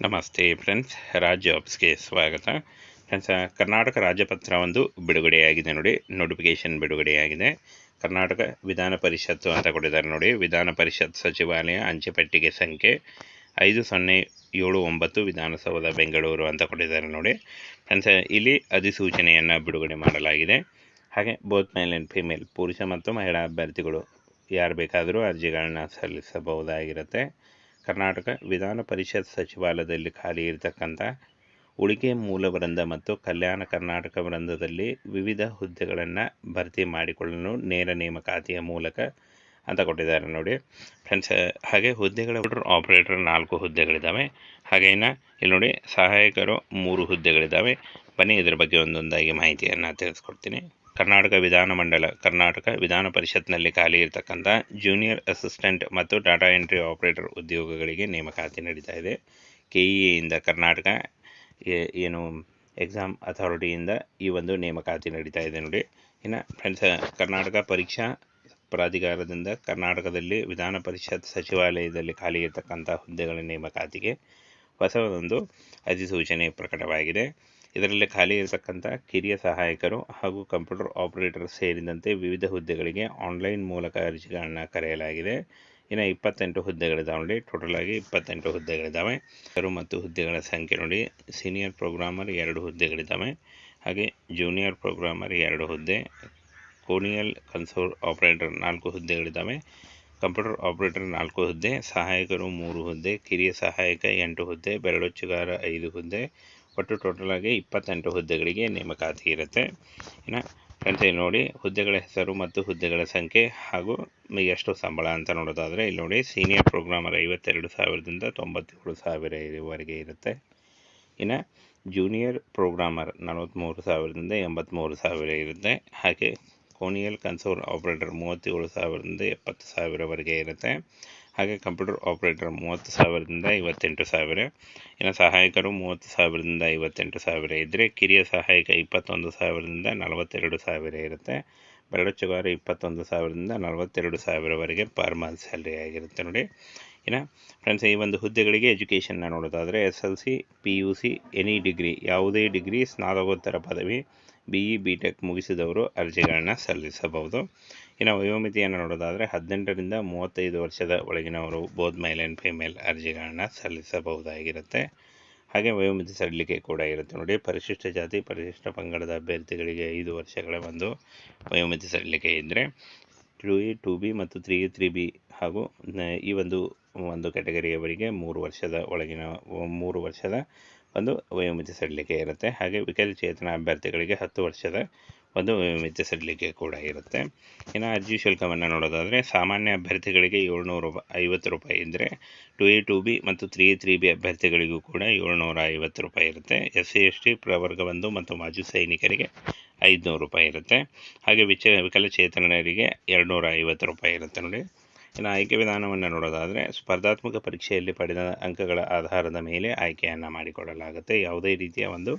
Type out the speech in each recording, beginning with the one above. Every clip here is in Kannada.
ನಮಸ್ತೆ ಫ್ರೆಂಡ್ಸ್ ರಾಜ್ಯ ಜಾಬ್ಸ್ಗೆ ಸ್ವಾಗತ. ಫ್ರೆಂಡ್ಸ್ ಕರ್ನಾಟಕ ರಾಜ್ಯಪತ್ರ ಒಂದು ಬಿಡುಗಡೆಯಾಗಿದೆ ನೋಡಿ. ನೋಟಿಫಿಕೇಶನ್ ಬಿಡುಗಡೆಯಾಗಿದೆ. ಕರ್ನಾಟಕ ವಿಧಾನ ಪರಿಷತ್ತು ಅಂತ ಕೊಟ್ಟಿದ್ದಾರೆ ನೋಡಿ. ವಿಧಾನ ಪರಿಷತ್ ಸಚಿವಾಲಯ ಅಂಚೆ ಪೆಟ್ಟಿಗೆ ಸಂಖ್ಯೆ ಐದು ಸೊನ್ನೆ ಏಳು ಒಂಬತ್ತು ವಿಧಾನಸೌಧ ಬೆಂಗಳೂರು ಅಂತ ಕೊಟ್ಟಿದ್ದಾರೆ ನೋಡಿ. ಫ್ರೆಂಡ್ಸ್ ಇಲ್ಲಿ ಅಧಿಸೂಚನೆಯನ್ನು ಬಿಡುಗಡೆ ಮಾಡಲಾಗಿದೆ. ಹಾಗೆ ಬೋತ್ ಮೇಲ್ ಆ್ಯಂಡ್ ಫಿಮೇಲ್ ಪುರುಷ ಮತ್ತು ಮಹಿಳಾ ಅಭ್ಯರ್ಥಿಗಳು ಯಾರು ಬೇಕಾದರೂ ಅರ್ಜಿಗಳನ್ನ ಸಲ್ಲಿಸಬಹುದಾಗಿರುತ್ತೆ. ಕರ್ನಾಟಕ ವಿಧಾನ ಪರಿಷತ್ ಸಚಿವಾಲಯದಲ್ಲಿ ಖಾಲಿ ಇರತಕ್ಕಂಥ ಉಳಿಕೆ ಮೂಲ ವೃಂದ ಮತ್ತು ಕಲ್ಯಾಣ ಕರ್ನಾಟಕ ವೃಂದದಲ್ಲಿ ವಿವಿಧ ಹುದ್ದೆಗಳನ್ನು ಭರ್ತಿ ಮಾಡಿಕೊಳ್ಳಲು ನೇರ ನೇಮಕಾತಿಯ ಮೂಲಕ ಅಂತ ಕೊಟ್ಟಿದ್ದಾರೆ ನೋಡಿ. ಫ್ರೆಂಡ್ಸ್ ಹಾಗೆ ಹುದ್ದೆಗಳ ಆಪರೇಟರ್ ನಾಲ್ಕು ಹುದ್ದೆಗಳಿದ್ದಾವೆ. ಹಾಗೇನ ಇಲ್ಲಿ ನೋಡಿ, ಸಹಾಯಕರು ಮೂರು ಹುದ್ದೆಗಳಿದ್ದಾವೆ. ಬನ್ನಿ ಇದರ ಬಗ್ಗೆ ಒಂದೊಂದಾಗಿ ಮಾಹಿತಿಯನ್ನು ತಿಳಿಸ್ಕೊಡ್ತೀನಿ. ಕರ್ನಾಟಕ ವಿಧಾನಮಂಡಲ ಕರ್ನಾಟಕ ವಿಧಾನ ಪರಿಷತ್ನಲ್ಲಿ ಖಾಲಿ ಇರತಕ್ಕಂಥ ಜೂನಿಯರ್ ಅಸಿಸ್ಟೆಂಟ್ ಮತ್ತು ಡಾಟಾ ಎಂಟ್ರಿ ಆಪರೇಟರ್ ಉದ್ಯೋಗಗಳಿಗೆ ನೇಮಕಾತಿ ನಡೀತಾ ಇದೆ. ಕೆ ಇ ಎಯಿಂದ ಕರ್ನಾಟಕ ಏನು ಎಕ್ಸಾಮ್ ಅಥಾರಿಟಿಯಿಂದ ಈ ಒಂದು ನೇಮಕಾತಿ ನಡೀತಾ ಇದೆ ನೋಡಿ. ಇನ್ನು ಫ್ರೆಂಡ್ಸ್ ಕರ್ನಾಟಕ ಪರೀಕ್ಷಾ ಪ್ರಾಧಿಕಾರದಿಂದ ಕರ್ನಾಟಕದಲ್ಲಿ ವಿಧಾನ ಪರಿಷತ್ ಸಚಿವಾಲಯದಲ್ಲಿ ಖಾಲಿ ಇರತಕ್ಕಂಥ ಹುದ್ದೆಗಳ ನೇಮಕಾತಿಗೆ ಹೊಸದೊಂದು ಅಧಿಸೂಚನೆ ಪ್ರಕಟವಾಗಿದೆ. ಇದರಲ್ಲಿ ಖಾಲಿ ಇರತಕ್ಕಂಥ ಕಿರಿಯ ಸಹಾಯಕರು ಹಾಗೂ ಕಂಪ್ಯೂಟರ್ ಆಪರೇಟರ್ ಸೇರಿದಂತೆ ವಿವಿಧ ಹುದ್ದೆಗಳಿಗೆ ಆನ್ಲೈನ್ ಮೂಲಕ ಅರ್ಜಿಗಳನ್ನು ಕರೆಯಲಾಗಿದೆ. ಇನ್ನು ಇಪ್ಪತ್ತೆಂಟು ಹುದ್ದೆಗಳಿದ್ದಾವೆ ನೋಡಿ. ಟೋಟಲ್ ಆಗಿ ಇಪ್ಪತ್ತೆಂಟು ಹುದ್ದೆಗಳಿದ್ದಾವೆ ಮತ್ತು ಹುದ್ದೆಗಳ ಸಂಖ್ಯೆ ನೋಡಿ. ಸೀನಿಯರ್ ಪ್ರೋಗ್ರಾಮರ್ ಎರಡು ಹುದ್ದೆಗಳಿದ್ದಾವೆ ಹಾಗೆ ಜೂನಿಯರ್ ಪ್ರೋಗ್ರಾಮರ್ ಎರಡು ಹುದ್ದೆ. ಕೋನಿಯಲ್ ಕನ್ಸೋಲ್ ಆಪರೇಟರ್ ನಾಲ್ಕು ಹುದ್ದೆಗಳಿದ್ದಾವೆ ಕಂಪ್ಯೂಟರ್ ಆಪರೇಟರ್ ನಾಲ್ಕು ಹುದ್ದೆ. ಸಹಾಯಕರು ಮೂರು ಹುದ್ದೆ. ಕಿರಿಯ ಸಹಾಯಕ ಎಂಟು ಹುದ್ದೆ. ಬೆರಳೊಚ್ಚುಗಾರ ಐದು ಹುದ್ದೆ. ಒಟ್ಟು ಟೋಟಲ್ ಆಗಿ ಇಪ್ಪತ್ತೆಂಟು ಹುದ್ದೆಗಳಿಗೆ ನೇಮಕಾತಿ ಇರುತ್ತೆ. ಇನ್ನು ಇಲ್ಲಿ ನೋಡಿ, ಹುದ್ದೆಗಳ ಹೆಸರು ಮತ್ತು ಹುದ್ದೆಗಳ ಸಂಖ್ಯೆ ಹಾಗೂ ಎಷ್ಟು ಸಂಬಳ ಅಂತ ನೋಡೋದಾದರೆ, ಇಲ್ಲಿ ನೋಡಿ ಸೀನಿಯರ್ ಪ್ರೋಗ್ರಾಮರ್ ಐವತ್ತೆರಡು ಸಾವಿರದಿಂದ ತೊಂಬತ್ತೇಳು ಸಾವಿರ ವರೆಗೆ ಇರುತ್ತೆ. ಇನ್ನು ಜೂನಿಯರ್ ಪ್ರೋಗ್ರಾಮರ್ ನಲವತ್ತ್ಮೂರು ಸಾವಿರದಿಂದ ಎಂಬತ್ತ್ಮೂರು ಸಾವಿರ ಇರುತ್ತೆ. ಹಾಗೆ ಕೋನಿಯಲ್ ಕನ್ಸೋಲ್ ಆಪರೇಟರ್ ಮೂವತ್ತೇಳು ಸಾವಿರದಿಂದ ಎಪ್ಪತ್ತು ಸಾವಿರವರೆಗೆ ಇರುತ್ತೆ. ಹಾಗೆ ಕಂಪ್ಯೂಟರ್ ಆಪ್ರೇಟರ್ ಮೂವತ್ತು ಸಾವಿರದಿಂದ ಐವತ್ತೆಂಟು ಸಾವಿರ. ಇನ್ನು ಸಹಾಯಕರು ಮೂವತ್ತು ಸಾವಿರದಿಂದ ಐವತ್ತೆಂಟು ಸಾವಿರ ಇದ್ದರೆ ಕಿರಿಯ ಸಹಾಯಕ ಇಪ್ಪತ್ತೊಂದು ಸಾವಿರದಿಂದ ನಲವತ್ತೆರಡು ಸಾವಿರ ಇರುತ್ತೆ. ಬೆರಡುಚುಗಾರ ಇಪ್ಪತ್ತೊಂದು ಸಾವಿರದಿಂದ ನಲವತ್ತೆರಡು ಸಾವಿರವರೆಗೆ ಪರ್ ಮಂತ್ ಸ್ಯಾಲ್ರಿ ಆಗಿರುತ್ತೆ ನೋಡಿ. ಇನ್ನು ಫ್ರೆಂಡ್ಸ್ ಈ ಒಂದು ಹುದ್ದೆಗಳಿಗೆ ಎಜುಕೇಷನ್ನ ನೋಡೋದಾದರೆ S L C, P U C, any degree ಯಾವುದೇ ಡಿಗ್ರಿ ಸ್ನಾತಕೋತ್ತರ ಪದವಿ ಬಿ ಇ ಬಿ ಟೆಕ್ ಮುಗಿಸಿದವರು ಅರ್ಜಿಗಳನ್ನ ಸಲ್ಲಿಸಬಹುದು. ಇನ್ನು ವಯೋಮಿತಿಯನ್ನು ನೋಡೋದಾದರೆ ಹದಿನೆಂಟರಿಂದ ಮೂವತ್ತೈದು ವರ್ಷದ ಒಳಗಿನವರು ಬೋತ್ ಮೇಲ್ ಆ್ಯಂಡ್ ಫಿಮೇಲ್ ಅರ್ಜಿಗಳನ್ನು ಸಲ್ಲಿಸಬಹುದಾಗಿರುತ್ತೆ. ಹಾಗೆ ವಯೋಮಿತಿ ಸಡಿಲಿಕೆ ಕೂಡ ಇರುತ್ತೆ. ನೋಡಿ, ಪರಿಶಿಷ್ಟ ಜಾತಿ, ಪರಿಶಿಷ್ಟ ಪಂಗಡದ ಅಭ್ಯರ್ಥಿಗಳಿಗೆ ಐದು ವರ್ಷಗಳ ಒಂದು ವಯೋಮಿತಿ ಸಡಿಲಿಕೆ ಇದ್ದರೆ ಟು ಎ ಟು ಬಿ ಮತ್ತು ತ್ರೀ ಎ ತ್ರೀ ಬಿ ಹಾಗೂ ಈ ಒಂದು ಒಂದು ಕ್ಯಾಟಗರಿಯವರಿಗೆ ಮೂರು ವರ್ಷದ ಒಳಗಿನ, ಮೂರು ವರ್ಷದ ಒಂದು ವಯೋಮಿತಿ ಸಡಿಲಿಕೆ ಇರುತ್ತೆ. ಹಾಗೆ ವಿಕಲಚೇತನ ಅಭ್ಯರ್ಥಿಗಳಿಗೆ ಹತ್ತು ವರ್ಷದ ಒಂದು ವಯೋಮಿತಿ ಸಡಿಲಿಕೆ ಕೂಡ ಇರುತ್ತೆ. ಇನ್ನು ಅರ್ಜಿ ಶುಲ್ಕವನ್ನು ನೋಡೋದಾದರೆ, ಸಾಮಾನ್ಯ ಅಭ್ಯರ್ಥಿಗಳಿಗೆ ಏಳ್ನೂರು ಐವತ್ತು ರೂಪಾಯಿ ಇದ್ದರೆ ಟು ಎ, ಟು ಬಿ ಮತ್ತು ತ್ರೀ ತ್ರೀ ಬಿ ಅಭ್ಯರ್ಥಿಗಳಿಗೂ ಕೂಡ ಏಳ್ನೂರ ಐವತ್ತು ರೂಪಾಯಿ ಇರುತ್ತೆ. ಎಸ್ ಸಿ, ಎಸ್ ಟಿ ಪ್ರವರ್ಗ ಒಂದು ಮತ್ತು ಮಾಜಿ ಸೈನಿಕರಿಗೆ ಐದುನೂರು ರೂಪಾಯಿ ಇರುತ್ತೆ. ಹಾಗೆ ವಿಚ, ವಿಕಲಚೇತನರಿಗೆ ಎರಡುನೂರ ಐವತ್ತು ರೂಪಾಯಿ ಇರುತ್ತೆ ನೋಡಿ. ಇನ್ನು ಆಯ್ಕೆ ವಿಧಾನವನ್ನು ನೋಡೋದಾದರೆ ಸ್ಪರ್ಧಾತ್ಮಕ ಪರೀಕ್ಷೆಯಲ್ಲಿ ಪಡೆದ ಅಂಕಗಳ ಆಧಾರದ ಮೇಲೆ ಆಯ್ಕೆಯನ್ನು ಮಾಡಿಕೊಳ್ಳಲಾಗುತ್ತೆ. ಯಾವುದೇ ರೀತಿಯ ಒಂದು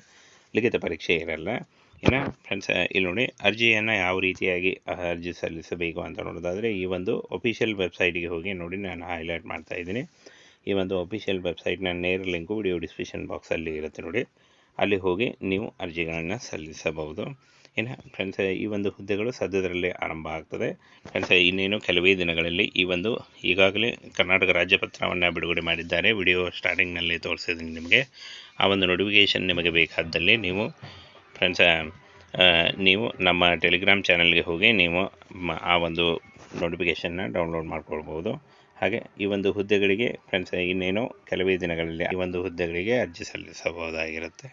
ಲಿಖಿತ ಪರೀಕ್ಷೆ ಇರಲ್ಲ. ಇನ್ನು ಫ್ರೆಂಡ್ಸ್ ಇಲ್ಲಿ ನೋಡಿ ಅರ್ಜಿಯನ್ನು ಯಾವ ರೀತಿಯಾಗಿ ಅರ್ಜಿ ಸಲ್ಲಿಸಬೇಕು ಅಂತ ನೋಡೋದಾದರೆ ಈ ಒಂದು ಒಫಿಷಿಯಲ್ ವೆಬ್ಸೈಟಿಗೆ ಹೋಗಿ ನೋಡಿ ನಾನು ಹೈಲೈಟ್ ಮಾಡ್ತಾ ಇದ್ದೀನಿ. ಈ ಒಂದು ಒಫಿಷಿಯಲ್ ವೆಬ್ಸೈಟ್ನ ನೇರ ಲಿಂಕು ವಿಡಿಯೋ ಡಿಸ್ಕ್ರಿಪ್ಷನ್ ಬಾಕ್ಸಲ್ಲಿ ಇರುತ್ತೆ ನೋಡಿ. ಅಲ್ಲಿ ಹೋಗಿ ನೀವು ಅರ್ಜಿಗಳನ್ನು ಸಲ್ಲಿಸಬಹುದು. ಇನ್ನು ಫ್ರೆಂಡ್ಸ್ ಈ ಒಂದು ಹುದ್ದೆಗಳು ಸದ್ಯದರಲ್ಲೇ ಆರಂಭ ಆಗ್ತದೆ. ಫ್ರೆಂಡ್ಸ್ ಇನ್ನೇನು ಕೆಲವೇ ದಿನಗಳಲ್ಲಿ ಈ ಒಂದು ಈಗಾಗಲೇ ಕರ್ನಾಟಕ ರಾಜ್ಯಪತ್ರವನ್ನು ಬಿಡುಗಡೆ ಮಾಡಿದ್ದಾರೆ. ವಿಡಿಯೋ ಸ್ಟಾರ್ಟಿಂಗ್ನಲ್ಲಿ ತೋರಿಸಿದ್ದೀನಿ ನಿಮಗೆ. ಆ ಒಂದು ನೋಟಿಫಿಕೇಷನ್ ನಿಮಗೆ ಬೇಕಾದಲ್ಲಿ ನೀವು ಫ್ರೆಂಡ್ಸ್ ನೀವು ನಮ್ಮ ಟೆಲಿಗ್ರಾಮ್ ಚಾನಲ್ಗೆ ಹೋಗಿ ನೀವು ಆ ಒಂದು ನೋಟಿಫಿಕೇಷನ್ನ ಡೌನ್ಲೋಡ್ ಮಾಡ್ಕೊಳ್ಬೋದು ಹಾಗೆ ಈ ಒಂದು ಹುದ್ದೆಗಳಿಗೆ ಫ್ರೆಂಡ್ಸ್ ಇನ್ನೇನು ಕೆಲವೇ ದಿನಗಳಲ್ಲಿ ಈ ಒಂದು ಹುದ್ದೆಗಳಿಗೆ ಅರ್ಜಿ ಸಲ್ಲಿಸಬಹುದಾಗಿರುತ್ತೆ.